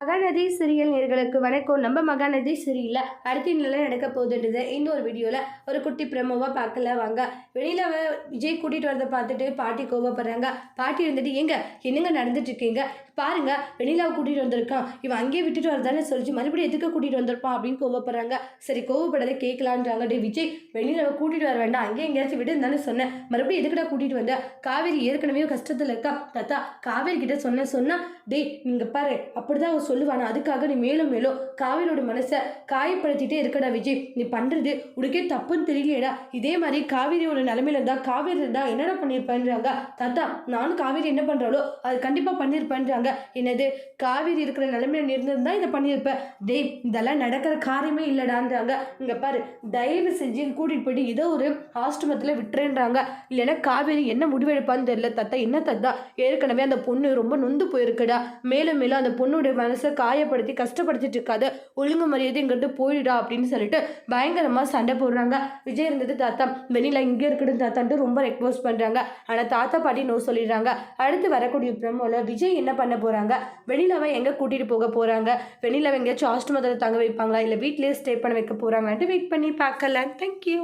Mahanadi serial நேர்களுக்கு வணக்கம். நம்ம மகாநதி சீரியலில் அடுத்த நிலை நடக்க போகுதுன்றது இன்னொரு வீடியோவில் ஒரு குட்டி பிரமோவாக பார்க்கல வாங்க. வெளியில் விஜய் கூட்டிகிட்டு வரதை பார்த்துட்டு பாட்டி கோவப்படுறாங்க. பாட்டி இருந்துட்டு எங்க என்னங்க நடந்துட்டு இருக்கீங்க? பாருங்க வெளியில் கூட்டிகிட்டு வந்திருக்கான். இவன் அங்கேயே விட்டுட்டு வரதானே சொல்லிச்சு. மறுபடியும் எதுக்கு கூட்டிகிட்டு வந்திருப்பான்? அப்படின்னு கோவப்படுறாங்க. சரி கோவப்படாத கேட்கலான்றாங்க. டே விஜய் வெளியில் கூட்டிகிட்டு வர வேண்டாம். அங்கேயே எங்கேயாச்சும் விடுன்னு தானே சொன்னேன். மறுபடியும் எதுக்குடா கூட்டிகிட்டு வந்த? காவேரி ஏற்கனவே கஷ்டத்தில் இருக்கா? தாத்தா காவேரி கிட்ட சொன்ன சொன்னால் டேய் நீங்கள் பாரு அப்படிதான் சொல்லுவானா? அதுக்காக நீ மேலும் மேலும் காவிரியோட மனசை காயப்படுத்திட்டே இருக்கடா விஜய். நீ பண்ணுறது உனக்கே தப்புன்னு தெரியலையேடா. இதே மாதிரி காவேரியோட நிலமையில இருந்தா காவேரி இருந்தா என்னடா பண்ணியிருப்பேன்றாங்க தாத்தா நானும் காவேரி என்ன பண்ணுறாளோ அது கண்டிப்பாக பண்ணியிருப்பேன்றாங்க என்னது காவேரி இருக்கிற நிலமையில இருந்திருந்தா இதை பண்ணியிருப்பேன் டேய் இதெல்லாம் நடக்கிற காரியமே இல்லைடான்றாங்க. இங்கே பாரு தயவு செஞ்சு கூட்டிகிட்டு போயிட்டு ஏதோ ஒரு ஆஸ்ரமத்தில் விட்டுறேன்றாங்க. இல்லைன்னா காவேரி என்ன முடிவெடுப்பான்னு தெரியல தாத்தா. என்ன தாத்தா? ஏற்கனவே அந்த பொண்ணு ரொம்ப நொந்து போயிருக்குடா. மேலும் மேலும் அந்த பொண்ணுடைய மனசை காயப்படுத்தி கஷ்டப்படுத்திட்டு இருக்காது ஒழுங்கு மரியாதை இங்கிட்டு போயிடுடா அப்படின்னு சொல்லிட்டு பயங்கரமாக சண்டை போடுறாங்க. விஜய் இருந்தது தாத்தா. வெளியில் இங்கே இருக்கட்டும் தாத்தான்ட்டு ரொம்ப ரெக்வஸ்ட் பண்ணுறாங்க ஆனால் தாத்தா பாட்டி நோ சொல்லிடுறாங்க. அடுத்து வரக்கூடிய பிரமோல விஜய் என்ன பண்ண போகிறாங்க வெண்ணிலாவை எங்கே கூட்டிகிட்டு போக போகிறாங்க வெண்ணிலாவை எங்கேயாச்சும் ஆஸ்ட்ரமத்தில் தங்க வைப்பாங்களா? இல்லை வீட்லேயே ஸ்டே பண்ண வைக்க போகிறாங்கன்ட்டு வெயிட் பண்ணி பார்க்கலாம். தேங்க்யூ